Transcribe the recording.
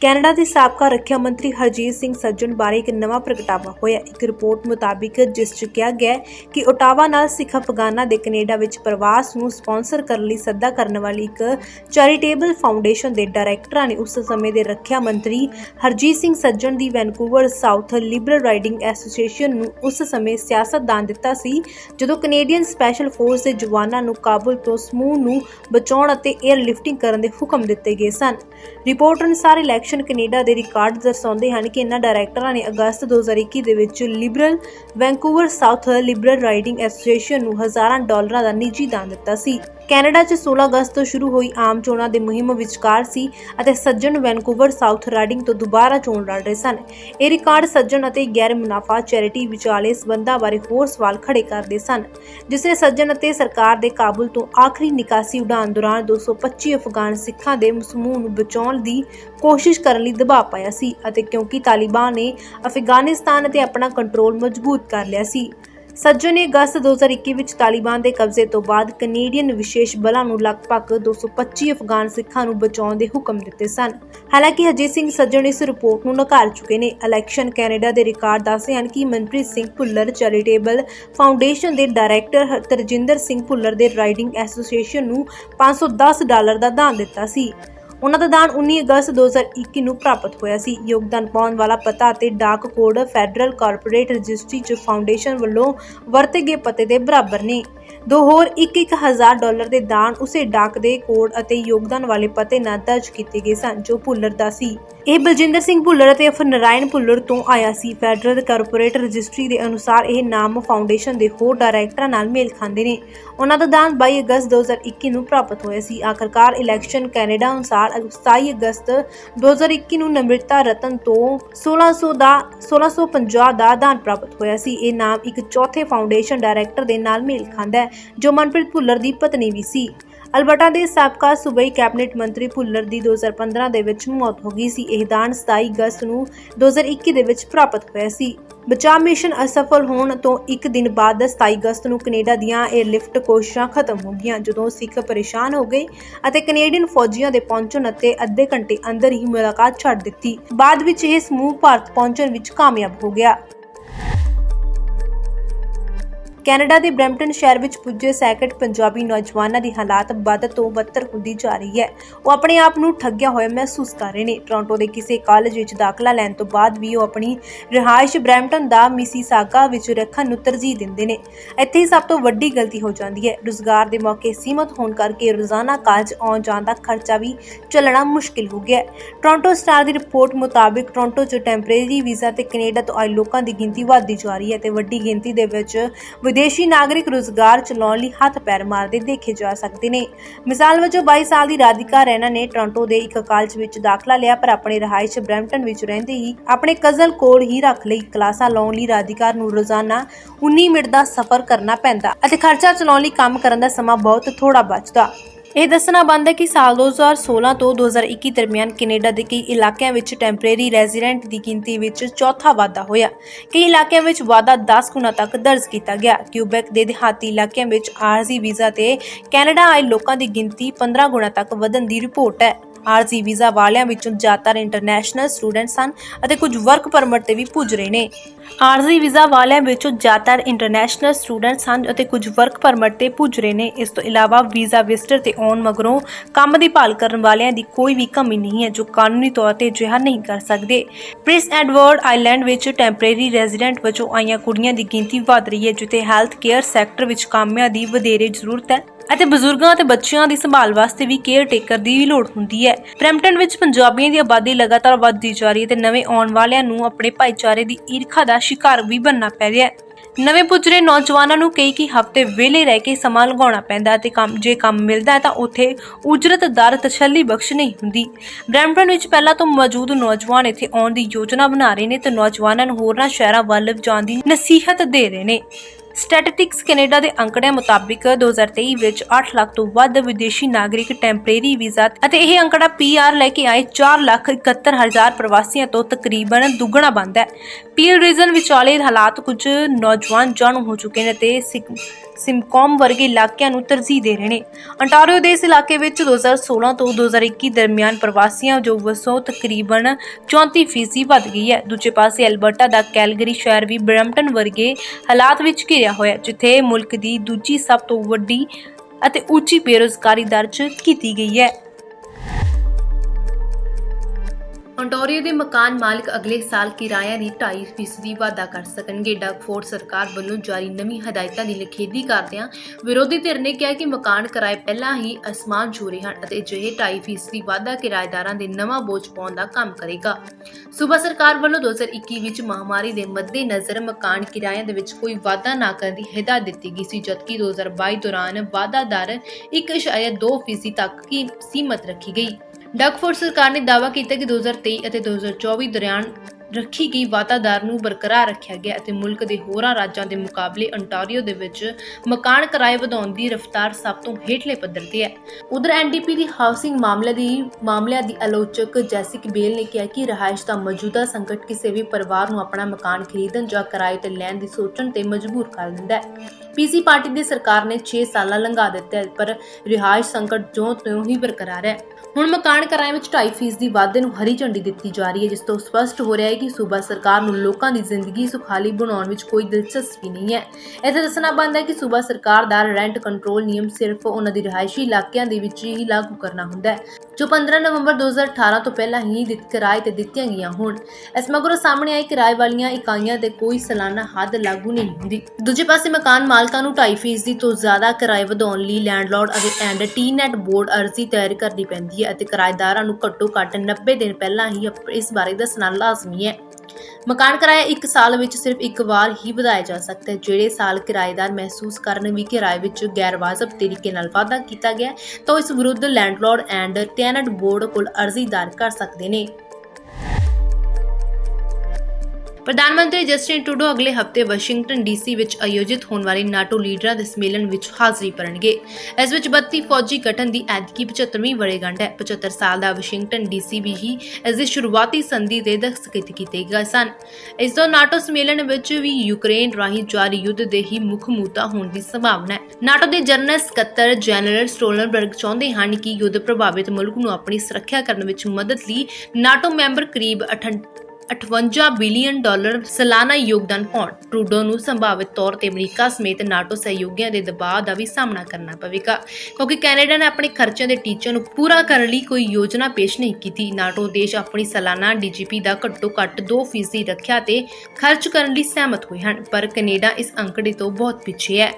Canada ਦੇ ਸਾਬਕਾ ਰੱਖਿਆ ਮੰਤਰੀ ਹਰਜੀਤ ਸਿੰਘ ਸੱਜਣ ਬਾਰੇ ਇੱਕ ਨਵਾਂ ਪ੍ਰਗਟਾਵਾ ਹੋਇਆ। ਇੱਕ ਰਿਪੋਰਟ ਮੁਤਾਬਿਕ ਜਿਸ 'ਚ ਕਿਹਾ ਗਿਆ ਕਿ ਓਟਾਵਾ ਨਾਲ ਸਿੱਖ ਅਫਗਾਨਾਂ ਦੇ ਕੈਨੇਡਾ ਵਿੱਚ ਪ੍ਰਵਾਸ ਨੂੰ ਸਪਾਂਸਰ ਕਰਨ ਲਈ ਸੱਦਾ ਕਰਨ ਵਾਲੀ ਇੱਕ ਚੈਰੀਟੇਬਲ ਫਾਊਂਡੇਸ਼ਨ ਦੇ ਡਾਇਰੈਕਟਰਾਂ ਨੇ ਉਸ ਸਮੇਂ ਦੇ ਰੱਖਿਆ ਮੰਤਰੀ ਹਰਜੀਤ ਸਿੰਘ ਸੱਜਣ ਦੀ Vancouver South Liberal riding association ਨੂੰ ਉਸ ਸਮੇਂ ਸਿਆਸਤਦਾਨ ਦਿੱਤਾ ਸੀ, ਜਦੋਂ ਕੈਨੇਡੀਅਨ ਸਪੈਸ਼ਲ ਫੋਰਸ ਦੇ ਜਵਾਨਾਂ ਨੂੰ ਕਾਬੁਲ ਤੋਂ ਸਮੂਹ ਨੂੰ ਬਚਾਉਣ ਅਤੇ 에ਅਰ ਲਿਫਟਿੰਗ ਕਰਨ ਦੇ ਹੁਕਮ ਦਿੱਤੇ ਗਏ ਸਨ। ਰਿਪੋਰਟ ਅਨੁਸਾਰ ਇਲੈਕਸ਼ਨ ਕੈਨੇਡਾ ਦੇ ਰਿਕਾਰਡ ਦਰਸਾਉਂਦੇ ਹਨ ਕਿ ਇਹਨਾਂ ਡਾਇਰੈਕਟਰਾਂ ਨੇ ਅਗਸਤ 2021 ਦੇ ਵਿੱਚ Liberal Vancouver South Liberal riding association ਨੂੰ ਹਜ਼ਾਰਾਂ ਡਾਲਰਾਂ ਦਾ ਨਿੱਜੀ ਦਾਨ ਦਿੱਤਾ ਸੀ। ਕੈਨੇਡਾ 'ਚ 16 ਅਗਸਤ ਤੋਂ ਸ਼ੁਰੂ ਹੋਈ ਆਮ ਚੋਣਾਂ ਦੇ ਮੁਹਿੰਮ ਵਿਚਕਾਰ ਸੀ ਅਤੇ ਸੱਜਣ ਵੈਨਕੂਵਰ ਸਾਊਥ ਰਾਈਡਿੰਗ ਤੋਂ ਦੁਬਾਰਾ ਚੋਣ ਲੜ ਰਹੇ ਸਨ। ਇਹ ਰਿਕਾਰਡ ਸੱਜਣ ਅਤੇ ਗੈਰ ਮੁਨਾਫਾ ਚੈਰਿਟੀ ਵਿਚਾਲੇ ਸਬੰਧਾਂ ਬਾਰੇ ਹੋਰ ਸਵਾਲ ਖੜੇ ਕਰਦੇ ਸਨ, ਜਿਸ ਨੇ ਸੱਜਣ ਅਤੇ ਸਰਕਾਰ ਦੇ ਕਾਬੁਲ ਤੋਂ ਆਖਰੀ ਨਿਕਾਸੀ ਉਡਾਨ ਦੌਰਾਨ 225 ਅਫਗਾਨ ਸਿੱਖਾਂ ਦੇ ਸਮੂਹ ਨੂੰ ਬਚਾਉਣ ਦੀ ਕੋਸ਼ਿਸ਼ ਕਰਨ ਲਈ ਦਬਾਅ ਪਾਇਆ ਸੀ ਅਤੇ ਕਿਉਂਕਿ ਤਾਲਿਬਾਨ ਨੇ ਅਫਗਾਨਿਸਤਾਨ ਅਤੇ ਆਪਣਾ ਕੰਟਰੋਲ ਮਜ਼ਬੂਤ ਕਰ ਲਿਆ ਸੀ। ਸੱਜਣ ਨੇ ਅਗਸਤ 2021 ਵਿੱਚ ਤਾਲਿਬਾਨ ਦੇ ਕਬਜ਼ੇ ਤੋਂ ਬਾਅਦ ਕੈਨੇਡੀਅਨ ਵਿਸ਼ੇਸ਼ ਬਲਾਂ ਨੂੰ ਲਗਭਗ 225 ਅਫਗਾਨ ਸਿੱਖਾਂ ਨੂੰ ਬਚਾਉਣ ਦੇ ਹੁਕਮ ਦਿੱਤੇ ਸਨ। ਹਾਲਾਂਕਿ ਹਰਜੀਤ ਸਿੰਘ ਸੱਜਣ ਇਸ ਰਿਪੋਰਟ ਨੂੰ ਨਕਾਰ ਚੁੱਕੇ ਨੇ। ਇਲੈਕਸ਼ਨ ਕੈਨੇਡਾ ਦੇ ਰਿਕਾਰਡ ਦੱਸਦੇ ਹਨ ਕਿ ਮਨਪ੍ਰੀਤ ਸਿੰਘ ਭੁੱਲਰ, ਚੈਰੀਟੇਬਲ ਫਾਊਂਡੇਸ਼ਨ ਦੇ ਡਾਇਰੈਕਟਰ ਤਰਜਿੰਦਰ ਸਿੰਘ ਭੁੱਲਰ ਦੇ ਰਾਈਡਿੰਗ ਐਸੋਸੀਏਸ਼ਨ ਨੂੰ 510 ਡਾਲਰ ਦਾ ਦਾਨ ਦਿੱਤਾ ਸੀ। ਉਹਨਾਂ ਦਾ ਦਾਨ 19 ਅਗਸਤ 2021 ਨੂੰ ਪ੍ਰਾਪਤ ਹੋਇਆ ਸੀ। ਯੋਗਦਾਨ ਪਾਉਣ ਵਾਲਾ ਪਤਾ ਅਤੇ ਡਾਕ ਕੋਡ ਫੈਡਰਲ ਕਾਰਪੋਰੇਟ ਰਜਿਸਟਰੀ ਚ ਫਾਊਂਡੇਸ਼ਨ ਵੱਲੋਂ ਵਰਤੇ ਗਏ ਪਤੇ ਦੇ ਬਰਾਬਰ ਨੇ। ਦੋ ਹੋਰ 1-1000 ਡਾਲਰ ਦੇ ਦਾਨ ਉਸੇ ਡਾਕ ਦੇ ਕੋਡ ਅਤੇ ਯੋਗਦਾਨ ਵਾਲੇ ਪਤੇ ਨਾਲ ਦਰਜ ਕੀਤੇ ਗਏ ਸਨ, ਜੋ ਭੁੱਲਰ ਦਾ ਸੀ। ਇਹ ਬਲਜਿੰਦਰ ਸਿੰਘ ਭੁੱਲਰ ਅਤੇ ਅਫਰ ਨਰਾਇਣ ਭੁੱਲਰ ਤੋਂ ਆਇਆ ਸੀ। ਫੈਡਰਲ ਕਾਰਪੋਰੇਟ ਰਜਿਸਟਰੀ ਦੇ ਅਨੁਸਾਰ ਇਹ ਨਾਮ ਫਾਊਂਡੇਸ਼ਨ ਦੇ ਹੋਰ ਡਾਇਰੈਕਟਰਾਂ ਨਾਲ ਮੇਲ ਖਾਂਦੇ ਨੇ। ਉਹਨਾਂ ਦਾ ਦਾਨ 22 ਅਗਸਤ 2021 ਨੂੰ ਪ੍ਰਾਪਤ ਹੋਇਆ ਸੀ। ਆਖਰਕਾਰ ਇਲੈਕਸ਼ਨ ਕੈਨੇਡਾ ਅਨੁਸਾਰ 27 ਅਗਸਤ 2021 ਨੂੰ ਨਮ੍ਰਿਤਾ ਰਤਨ ਤੋਂ 1600 ਦਾ 1650 ਦਾ ਦਾਨ ਪ੍ਰਾਪਤ ਹੋਇਆ ਸੀ। ਇਹ ਨਾਮ ਇੱਕ ਚੌਥੇ ਫਾਊਂਡੇਸ਼ਨ ਡਾਇਰੈਕਟਰ ਦੇ ਨਾਲ ਮੇਲ ਖਾਂਦਾ ਹੈ, ਜੋ ਮਨਪ੍ਰੀਤ ਭੁੱਲਰ ਦੀ ਪਤਨੀ ਵੀ ਸੀ। ਅਲਬਰਟਾ ਦੇ ਸਾਬਕਾ ਸੂਬਾਈ ਕੈਬਨਿਟ ਮੰਤਰੀ ਭੁੱਲਰ ਦੀ 2015 ਦੇ ਵਿੱਚ ਮੌਤ ਹੋ ਗਈ ਸੀ। ਇਹ ਦਾਨ 27 ਅਗਸਤ ਨੂੰ 2021 ਦੇ ਵਿੱਚ ਪ੍ਰਾਪਤ ਹੋਇਆ ਸੀ। ਬਚਾਅ ਮਿਸ਼ਨ ਅਸਫਲ ਹੋਣ ਤੋਂ ਇੱਕ ਦਿਨ ਬਾਅਦ 27 ਅਗਸਤ ਨੂੰ ਕੈਨੇਡਾ ਦੀਆਂ 에ਅਰਲਿਫਟ ਕੋਸ਼ਿਸ਼ਾਂ ਖਤਮ ਹੋ ਗਈਆਂ, ਜਦੋਂ ਸਿੱਖ ਪਰੇਸ਼ਾਨ ਹੋ ਗਏ ਅਤੇ ਕੈਨੇਡੀਅਨ ਫੌਜੀਆਂ ਦੇ ਪਹੁੰਚਣ ਅਤੇ ਅੱਧੇ ਘੰਟੇ ਅੰਦਰ ਹੀ ਮੁਲਾਕਾਤ ਛੱਡ ਦਿੱਤੀ। ਬਾਅਦ ਵਿੱਚ ਇਹ ਸਮੂਹ ਭਾਰਤ ਪਹੁੰਚਣ ਵਿੱਚ ਕਾਮਯਾਬ ਹੋ ਗਿਆ। ਕੈਨੇਡਾ ਦੇ ਬ੍ਰੈਂਪਟਨ ਸ਼ਹਿਰ ਵਿੱਚ ਪੁੱਜੇ ਸੈਕਟ ਪੰਜਾਬੀ ਨੌਜਵਾਨਾਂ ਦੀ ਹਾਲਾਤ ਵੱਧ ਤੋਂ ਬੱਤਰ ਹੁੰਦੀ ਜਾ ਰਹੀ ਹੈ। ਉਹ ਆਪਣੇ ਆਪ ਨੂੰ ਠੱਗਿਆ ਹੋਇਆ ਮਹਿਸੂਸ ਕਰ ਰਹੇ ਨੇ। ਟੋਰਾਂਟੋ ਦੇ ਕਿਸੇ ਕਾਲਜ ਵਿੱਚ ਦਾਖਲਾ ਲੈਣ ਤੋਂ ਬਾਅਦ ਵੀ ਉਹ ਆਪਣੀ ਰਿਹਾਇਸ਼ ਬ੍ਰੈਂਪਟਨ ਦਾ ਮਿਸੀਸਾਗਾ ਵਿੱਚ ਰੱਖਣ ਨੂੰ ਤਰਜੀਹ ਦਿੰਦੇ ਨੇ। ਇੱਥੇ ਹੀ ਸਭ ਤੋਂ ਵੱਡੀ ਗਲਤੀ ਹੋ ਜਾਂਦੀ ਹੈ। ਰੁਜ਼ਗਾਰ ਦੇ ਮੌਕੇ ਸੀਮਤ ਹੋਣ ਕਰਕੇ ਰੋਜ਼ਾਨਾ ਕਾਲਜ ਆਉਣ ਜਾਣ ਦਾ ਖਰਚਾ ਵੀ ਚੱਲਣਾ ਮੁਸ਼ਕਿਲ ਹੋ ਗਿਆ ਹੈ। ਟੋਰਾਂਟੋ ਸਟਾਰ ਦੀ ਰਿਪੋਰਟ ਮੁਤਾਬਿਕ ਟੋਰਾਂਟੋ 'ਚ ਟੈਂਪਰੇਰੀ ਵੀਜ਼ਾ ਤੇ ਕੈਨੇਡਾ ਤੋਂ ਆਏ ਲੋਕਾਂ ਦੀ ਗਿਣਤੀ ਵਧਦੀ ਜਾ ਰਹੀ ਹੈ ਤੇ ਵੱਡੀ ਗਿਣਤੀ ਦੇ ਵਿੱਚ ਵਿਦੇਸ਼ੀ ਨਾਗਰਿਕ ਰੁਜ਼ਗਾਰ ਚਲਾਉਣ ਲਈ ਹੱਥ ਪੈਰ ਮਾਰਦੇ ਦੇਖੇ ਜਾ ਸਕਦੇ ਨੇ। ਮਿਸਾਲ ਵਜੋਂ 22 ਸਾਲ ਦੀ ਰਾਧਿਕਾ ਰੈਨਾ ਨੇ ਟੋਰਾਂਟੋ ਦੇ ਇੱਕ ਕਾਲਜ ਵਿੱਚ ਦਾਖਲਾ ਲਿਆ, ਪਰ ਆਪਣੇ ਰਹਾਇਸ਼ ਬ੍ਰੈਂਪਟਨ ਵਿੱਚ ਰਹਿੰਦੇ ਹੀ ਆਪਣੇ ਕਜ਼ਲ ਕੋਲ ਹੀ ਰੱਖ ਲਈ ਕਲਾਸਾਂ ਲਾਉਣ ਲਈ ਰਾਧਿਕਾ ਨੂੰ ਰੋਜ਼ਾਨਾ 19 ਮਿੰਟ ਦਾ ਸਫ਼ਰ ਕਰਨਾ ਪੈਂਦਾ ਅਤੇ ਖਰਚਾ ਚਲਾਉਣ ਲਈ ਕੰਮ ਕਰਨ ਦਾ ਸਮਾਂ ਬਹੁਤ ਥੋੜਾ ਬਚਦਾ। ਇਹ ਦੱਸਣਾ ਬੰਦ ਹੈ ਕਿ ਸਾਲ 2016 ਤੋਂ 2021 ਦਰਮਿਆਨ ਕੈਨੇਡਾ ਦੇ ਕਈ ਇਲਾਕਿਆਂ ਵਿੱਚ ਟੈਂਪਰੇਰੀ ਰੈਜ਼ੀਡੈਂਟ ਦੀ ਗਿਣਤੀ ਵਿੱਚ ਚੌਥਾ ਵਾਧਾ ਹੋਇਆ। ਕਈ ਇਲਾਕਿਆਂ ਵਿੱਚ ਵਾਧਾ 10 ਗੁਣਾ ਤੱਕ ਦਰਜ ਕੀਤਾ ਗਿਆ। ਕਿਊਬੈਕ ਦੇ ਦਿਹਾਤੀ ਇਲਾਕਿਆਂ ਵਿੱਚ ਆਰਜ਼ੀ ਵੀਜ਼ਾ ਤੇ ਕੈਨੇਡਾ ਆਏ ਲੋਕਾਂ ਦੀ ਗਿਣਤੀ 15 ਗੁਣਾ ਤੱਕ ਵਧਣ ਦੀ ਰਿਪੋਰਟ ਹੈ। ਆਰਜ਼ੀ ਵੀਜ਼ਾ ਵਾਲਿਆਂ ਵਿੱਚੋਂ ਜ਼ਿਆਦਾਤਰ ਇੰਟਰਨੈਸ਼ਨਲ ਸਟੂਡੈਂਟਸ ਹਨ ਅਤੇ ਕੁਝ ਵਰਕ ਪਰਮਿਟ ਤੇ ਵੀ ਪੁੱਜ ਰਹੇ ਨੇ। ਆਰਜ਼ੀ ਵੀਜ਼ਾ ਵਾਲਿਆਂ ਵਿੱਚੋਂ ਜ਼ਿਆਦਾਤਰ ਇੰਟਰਨੈਸ਼ਨਲ ਸਟੂਡੈਂਟਸ ਹਨ ਅਤੇ ਕੁਝ ਵਰਕ ਪਰਮਿਟ ਤੇ ਪੁੱਜ ਰਹੇ ਨੇ। ਇਸ ਤੋਂ ਇਲਾਵਾ ਵੀਜ਼ਾ ਵਿਜ਼ਟਰ ਤੇ ਆਉਣ ਮਗਰੋਂ ਕੰਮ ਦੀ ਭਾਲ ਕਰਨ ਵਾਲਿਆਂ ਦੀ ਕੋਈ ਵੀ ਕਮੀ ਨਹੀਂ ਹੈ, ਜੋ ਕਾਨੂੰਨੀ ਤੌਰ ਤੇ ਅਜਿਹਾ ਨਹੀਂ ਕਰ ਸਕਦੇ। ਪ੍ਰਿੰਸ ਐਡਵਰਡ ਆਈਲੈਂਡ ਵਿੱਚ ਟੈਂਪਰੇਰੀ ਰੈਜ਼ੀਡੈਂਟ ਵਜੋਂ ਆਈਆਂ ਕੁੜੀਆਂ ਦੀ ਗਿਣਤੀ ਵਧ ਰਹੀ ਹੈ, ਜਿੱਥੇ ਹੈਲਥ ਕੇਅਰ ਸੈਕਟਰ ਵਿੱਚ ਕਾਮਿਆਂ ਦੀ ਵਧੇਰੇ ਜ਼ਰੂਰਤ ਹੈ। ਅਤੇ ਬਜ਼ੁਰਗਾਂ ਅਤੇ ਬੱਚਿਆਂ ਦੀ ਸੰਭਾਲ ਵਾਸਤੇ ਵੀ ਕੇਅਰ ਟੇਕਰ ਦੀ ਲੋੜ ਹੁੰਦੀ ਹੈ। ਬ੍ਰੈਂਪਟਨ ਵਿੱਚ ਪੰਜਾਬੀਆਂ ਦੀ ਆਬਾਦੀ ਲਗਾਤਾਰ ਵੱਧਦੀ ਜਾ ਰਹੀ ਹੈ ਤੇ ਨਵੇਂ ਆਉਣ ਵਾਲਿਆਂ ਨੂੰ ਆਪਣੇ ਭਾਈਚਾਰੇ ਦੀ ਈਰਖਾ ਦਾ ਸ਼ਿਕਾਰ ਵੀ ਬਣਨਾ ਪੈ ਰਿਹਾ ਹੈ। ਨਵੇਂ ਪੁੱਜਰੇ ਨੌਜਵਾਨਾਂ ਨੂੰ ਕਈ ਕਈ ਹਫ਼ਤੇ ਵਿਹਲੇ ਰਹਿ ਕੇ ਸਮਾਂ ਲਗਾਉਣਾ ਪੈਂਦਾ ਤੇ ਕੰਮ, ਜੇ ਕੰਮ ਮਿਲਦਾ ਹੈ ਤਾਂ ਉੱਥੇ ਉਜਰਤ ਦਰ ਤਸੱਲੀ ਬਖਸ਼ ਨਹੀਂ ਹੁੰਦੀ। ਬ੍ਰੈਂਪਟਨ ਵਿੱਚ ਪਹਿਲਾਂ ਤੋਂ ਮੌਜੂਦ ਨੌਜਵਾਨ ਇੱਥੇ ਆਉਣ ਦੀ ਯੋਜਨਾ ਬਣਾ ਰਹੇ ਨੇ ਤੇ ਨੌਜਵਾਨਾਂ ਨੂੰ ਹੋਰਨਾਂ ਸ਼ਹਿਰਾਂ ਵੱਲ ਜਾਣ ਦੀ ਨਸੀਹਤ ਦੇ ਰਹੇ ਨੇ। ਸਟੈਟਿਸਟਿਕਸ ਕੈਨੇਡਾ ਦੇ ਅੰਕੜਿਆਂ ਮੁਤਾਬਿਕ 2023 ਵਿੱਚ 8 ਲੱਖ ਤੋਂ ਵੱਧ ਵਿਦੇਸ਼ੀ ਨਾਗਰਿਕ ਟੈਂਪਰੇਰੀ ਵੀਜ਼ਾ ਅਤੇ ਇਹ ਅੰਕੜਾ ਪੀਆਰ ਲੈ ਕੇ ਆਏ 4 ਲੱਖ 71 ਹਜ਼ਾਰ ਪ੍ਰਵਾਸੀਆਂ ਤੋਂ ਤਕਰੀਬਨ ਦੁੱਗਣਾ ਬਣਦਾ ਹੈ। ਸਟੀਲ ਰੀਜਨ ਵਿਚਾਲੇ ਹਾਲਾਤ ਕੁਝ ਨੌਜਵਾਨ ਜਾਣੂ ਹੋ ਚੁੱਕੇ ਨੇ ਤੇ ਸਿਮਕੌਮ ਵਰਗੇ ਇਲਾਕਿਆਂ ਨੂੰ ਤਰਜੀਹ ਦੇ ਰਹੇ ਨੇ। ਅੰਟਾਰੀਓ ਦੇ ਇਸ ਇਲਾਕੇ ਵਿੱਚ 2016 ਤੋਂ 2021 ਦਰਮਿਆਨ ਪ੍ਰਵਾਸੀਆਂ ਜੋ ਵਸੋਂ ਤਕਰੀਬਨ 34% ਵੱਧ ਗਈ ਹੈ। ਦੂਜੇ ਪਾਸੇ ਐਲਬਰਟਾ ਦਾ ਕੈਲਗਰੀ ਸ਼ਹਿਰ ਵੀ ਬਰੈਂਪਟਨ ਵਰਗੇ ਹਾਲਾਤ ਵਿੱਚ ਘਿਰਿਆ ਹੋਇਆ ਜਿੱਥੇ ਮੁਲਕ ਦੀ ਦੂਜੀ ਸਭ ਤੋਂ ਵੱਡੀ ਅਤੇ ਉੱਚੀ ਬੇਰੁਜ਼ਗਾਰੀ ਦਰਜ ਕੀਤੀ ਗਈ ਹੈ। Ontario ਦੇ ਮਕਾਨ ਮਾਲਕ ਅਗਲੇ ਸਾਲ ਕਿਰਾਇਆ ਦੀ 2.5% ਵਾਧਾ ਕਰ ਸਕਣਗੇ। ਡਗਫੋਰਡ ਸਰਕਾਰ ਵੱਲੋਂ ਜਾਰੀ ਨਵੀਂ ਹਦਾਇਤਾਂ ਦੀ ਨਿਖੇਧੀ ਕਰਦਿਆਂ ਵਿਰੋਧੀ ਧਿਰ ਨੇ ਕਿਹਾ ਕਿ ਮਕਾਨ ਕਿਰਾਏ ਪਹਿਲਾਂ ਹੀ ਅਸਮਾਨ ਛੂ ਰਹੇ ਹਨ ਅਤੇ ਅਜਿਹੇ 2.5% ਵਾਧਾ ਕਿਰਾਏਦਾਰਾਂ ਦੇ ਨਵਾਂ ਬੋਝ ਪਾਉਣ ਦਾ ਕੰਮ ਕਰੇਗਾ। ਸੂਬਾ ਸਰਕਾਰ ਵੱਲੋਂ 2021 ਵਿੱਚ ਮਹਾਮਾਰੀ ਦੇ ਮੱਦੇਨਜ਼ਰ ਮਕਾਨ ਕਿਰਾਇਆਂ ਦੇ ਵਿੱਚ ਕੋਈ ਵਾਧਾ ਨਾ ਕਰਨ ਦੀ ਹਦਾਇਤ ਦਿੱਤੀ ਗਈ ਸੀ, ਜਦਕਿ 2022 ਦੌਰਾਨ ਵਾਧਾ ਦਰ 1.2% ਤੱਕ ਹੀ ਸੀਮਤ ਰੱਖੀ ਗਈ। ਡਗਫੋਰਡ ਸਰਕਾਰ ਨੇ ਦਾਅਵਾ ਕੀਤਾ ਕਿ 2023 ਅਤੇ 2024 ਦੌਰਾਨ ਰੱਖੀ ਗਈ ਵਾਧਾ ਨੂੰ ਬਰਕਰਾਰ ਰੱਖਿਆ ਗਿਆ ਅਤੇ ਮੁਲਕ ਦੇ ਹੋਰਾਂ ਰਾਜਾਂ ਦੇ ਮੁਕਾਬਲੇ ਅੰਟਾਰੀਓ ਦੇ ਵਿੱਚ ਮਕਾਨ ਕਿਰਾਏ ਵਧਾਉਣ ਦੀ ਰਫ਼ਤਾਰ ਸਭ ਤੋਂ ਹੇਠਲੇ ਪੱਧਰ ਤੇ ਹੈ। ਉਧਰ ਐਨਡੀਪੀ ਦੀ ਹਾਊਸਿੰਗ ਮਾਮਲੇ ਦੀ, ਮਾਮਲਿਆਂ ਦੀ ਆਲੋਚਕ ਜੈਸਿਕ ਬੇਲ ਨੇ ਕਿਹਾ ਕਿ ਰਿਹਾਇਸ਼ ਦਾ ਮੌਜੂਦਾ ਸੰਕਟ ਕਿਸੇ ਵੀ ਪਰਿਵਾਰ ਨੂੰ ਆਪਣਾ ਮਕਾਨ ਖਰੀਦਣ ਜਾਂ ਕਿਰਾਏ ਤੇ ਲੈਣ ਦੀ ਸੋਚਣ ਤੇ ਮਜਬੂਰ ਕਰ ਦਿੰਦਾ ਹੈ। ਪੀਸੀ ਪਾਰਟੀ ਦੀ ਸਰਕਾਰ ਨੇ 6 ਸਾਲਾਂ ਲੰਘਾ ਦਿੱਤੇ ਪਰ ਰਿਹਾਇਸ਼ ਸੰਕਟ ਜੋ ਤਿਉਂ ਹੀ ਬਰਕਰਾਰ ਹੈ। ਹੁਣ ਮਕਾਨ ਕਿਰਾਏ ਵਿੱਚ 2.5% ਦੀ ਵਾਧੇ ਨੂੰ ਹਰੀ ਝੰਡੀ ਦਿੱਤੀ ਜਾ ਰਹੀ ਹੈ, ਜਿਸ ਤੋਂ ਸਪਸ਼ਟ ਹੋ ਰਿਹਾ ਹੈ ਕਿ ਸੂਬਾ ਸਰਕਾਰ ਨੂੰ ਲੋਕਾਂ ਦੀ ਜ਼ਿੰਦਗੀ ਸੁਖਾਲੀ ਬਣਾਉਣ ਵਿੱਚ ਕੋਈ ਦਿਲਚਸਪੀ ਨਹੀਂ ਹੈ। ਇੱਥੇ ਦੱਸਣਾ ਬਣਦਾ ਹੈ ਕਿ ਸੂਬਾ ਸਰਕਾਰ ਦਾ ਰੈਂਟ ਕੰਟਰੋਲ ਨਿਯਮ ਸਿਰਫ ਉਹਨਾਂ ਦੀ ਰਿਹਾਇਸ਼ੀ ਇਲਾਕਿਆਂ ਦੇ ਵਿੱਚ ਹੀ ਲਾਗੂ ਕਰਨਾ ਹੁੰਦਾ ਹੈ। ਜੋ 15 ਨਵੰਬਰ 2018 ਤੋਂ ਪਹਿਲਾਂ ਹੀ ਦਿੱਤ ਕਿਰਾਏ ਤੇ ਦਿੱਤੀਆਂ ਗਈਆਂ ਹੋਣ। ਇਸ ਮਗਰੋਂ ਸਾਹਮਣੇ ਆਈ ਕਿਰਾਏ ਵਾਲੀਆਂ ਇਕਾਈਆਂ ਤੇ ਕੋਈ ਸਾਲਾਨਾ ਹੱਦ ਲਾਗੂ ਨਹੀਂ ਹੁੰਦੀ। ਦੂਜੇ ਪਾਸੇ ਮਕਾਨ ਮਾਲਕਾਂ ਨੂੰ 2.5% ਤੋਂ ਜ਼ਿਆਦਾ ਕਿਰਾਏ ਵਧਾਉਣ ਲਈ ਲੈਂਡਲਾਰਡ ਅਤੇ ਐਂਡ ਟੀਨੈਟ ਬੋਰਡ ਅਰਜ਼ੀ ਦਾਇਰ ਕਰਨੀ ਪੈਂਦੀ ਹੈ ਅਤੇ ਕਿਰਾਏਦਾਰਾਂ ਨੂੰ ਘੱਟੋ ਘੱਟ 90 ਦਿਨ ਪਹਿਲਾਂ ਹੀ ਇਸ ਬਾਰੇ ਦੱਸਣਾ ਲਾਜ਼ਮੀ ਹੈ। ਮਕਾਨ ਕਿਰਾਇਆ ਇੱਕ ਸਾਲ ਵਿੱਚ ਸਿਰਫ ਇੱਕ ਵਾਰ ਹੀ ਵਧਾਇਆ ਜਾ ਸਕਦਾ ਹੈ ਜਿਹੜੇ ਸਾਲ ਕਿਰਾਏਦਾਰ ਮਹਿਸੂਸ ਕਰਨ ਵੀ ਕਿਰਾਏ ਵਿੱਚ ਗੈਰ ਵਾਜਬ ਤਰੀਕੇ ਨਾਲ ਵਾਧਾ ਕੀਤਾ ਗਿਆ ਹੈ, ਤਾਂ ਇਸ ਵਿਰੁੱਧ ਲੈਂਡਲੋਰਡ ਐਂਡ ਟੈਨੈਂਟ ਬੋਰਡ ਕੋਲ ਅਰਜ਼ੀ ਦਾਇਰ ਕਰ ਸਕਦੇ ਨੇ। ਪ੍ਰਧਾਨ ਮੰਤਰੀ ਜਸਟਿਨ ਟਰੂਡੋ ਅਗਲੇ ਹਫ਼ਤੇ ਵਾਸ਼ਿੰਗਟਨ ਡੀਸੀ ਵਿੱਚ ਆਯੋਜਿਤ ਹੋਣ ਵਾਲੇ ਨਾਟੋ ਲੀਡਰਾਂ ਦੇ ਸੰਮੇਲਨ ਵਿੱਚ ਹਾਜ਼ਰੀ ਭਰਨਗੇ। ਇਸ ਵਿੱਚ 32 ਫੌਜੀ ਗਠਨ ਦੀ ਐਤਕੀ 75ਵੀਂ ਵਰ੍ਹੇਗੰਢ ਹੈ। 75 ਸਾਲ ਦਾ ਵਾਸ਼ਿੰਗਟਨ ਡੀਸੀ ਵੀ ਹੀ ਇਸ ਦੀ ਸ਼ੁਰੂਆਤੀ ਸੰਧੀ ਦੇ ਦਸਤਖਤ ਕੀਤੇ ਗਏ ਸਨ। ਇਸ ਤੋਂ ਨਾਟੋ ਸੰਮੇਲਨ ਵਿੱਚ ਵੀ ਯੂਕਰੇਨ ਰਾਹੀਂ ਜਾਰੀ ਯੁੱਧ ਦੇ ਹੀ ਮੁੱਖ ਮੁੱਦਾ ਹੋਣ ਦੀ ਸੰਭਾਵਨਾ ਹੈ। ਨਾਟੋ ਦੇ ਜਨਰਲ ਸਕੱਤਰ ਜਨਰਲ ਸਟੋਲਨਬਰਗ ਚਾਹੁੰਦੇ ਹਨ ਕਿ ਯੁੱਧ ਪ੍ਰਭਾਵਿਤ ਮੁਲਕ ਨੂੰ ਆਪਣੀ ਸੁਰੱਖਿਆ ਕਰਨ ਵਿੱਚ ਮਦਦ ਲਈ ਨਾਟੋ ਮੈਂਬਰ ਕਰੀਬ 58 ਬਿਲੀਅਨ ਡਾਲਰ ਸਾਲਾਨਾ ਯੋਗਦਾਨ ਪਾਉਣ। ਟਰੂਡੋ ਨੂੰ ਸੰਭਾਵਿਤ ਤੌਰ ਤੇ ਅਮਰੀਕਾ ਸਮੇਤ ਨਾਟੋ ਸਹਿਯੋਗੀਆਂ ਦੇ ਦਬਾਅ ਦਾ ਵੀ ਸਾਹਮਣਾ ਕਰਨਾ ਪਵੇਗਾ, ਕਿਉਂਕਿ ਕੈਨੇਡਾ ਨੇ ਆਪਣੇ ਖਰਚਿਆਂ ਦੇ ਟੀਚਿਆਂ ਨੂੰ ਪੂਰਾ ਕਰਨ ਲਈ ਕੋਈ ਯੋਜਨਾ ਪੇਸ਼ ਨਹੀਂ ਕੀਤੀ। ਨਾਟੋ ਦੇਸ਼ ਆਪਣੀ ਸਾਲਾਨਾ ਡੀਜੀਪੀ ਦਾ ਘੱਟੋ ਘੱਟ 2% ਰੱਖਿਆ ਤੇ ਖਰਚ ਕਰਨ ਲਈ ਸਹਿਮਤ ਹੋਏ ਹਨ, ਪਰ ਕੈਨੇਡਾ ਇਸ ਅੰਕੜੇ ਤੋਂ ਬਹੁਤ ਪਿੱਛੇ ਹੈ।